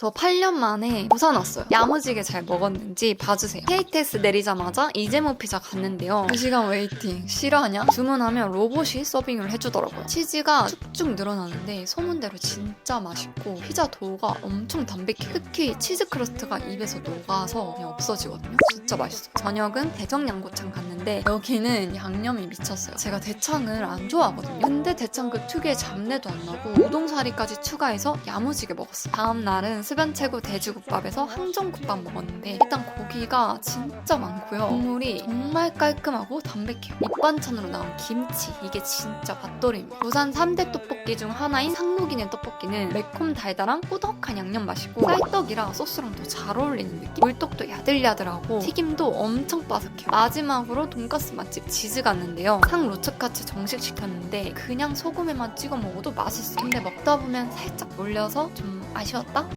저 8년 만에 부산 왔어요. 야무지게 잘 먹었는지 봐주세요. KTX 내리자마자 이재모 피자 갔는데요. 2시간 웨이팅. 싫어하냐? 주문하면 로봇이 서빙을 해주더라고요. 치즈가 쭉쭉 늘어나는데 소문대로 진짜 맛있고 피자 도우가 엄청 담백해요. 특히 치즈 크러스트가 입에서 녹아서 그냥 없어지거든요. 진짜 맛있어요. 저녁은 대정 양고창 갔는데 여기는 양념이 미쳤어요. 제가 대창을 안 좋아하거든요. 근데 대창 그 특유의 잡내도 안 나고 우동사리까지 추가해서 야무지게 먹었어요. 다음 날은 수변 최고 돼지국밥에서 항정국밥 먹었는데 일단 고기가 진짜 많고요. 국물이 정말 깔끔하고 담백해요. 밑반찬으로 나온 김치 이게 진짜 맛돌입니다. 부산 3대 떡볶이 중 하나인 상록이네 떡볶이는 매콤 달달한 꾸덕한 양념 맛이고 쌀떡이랑 소스랑 더 잘 어울리는 느낌. 물떡도 야들야들하고 튀김도 엄청 바삭해요. 마지막으로 돈가스 맛집 지즈 갔는데요. 상 로츠카츠 정식 시켰는데 그냥 소금에만 찍어 먹어도 맛있어요. 근데 먹다 보면 살짝 물려서 좀 아쉬웠다?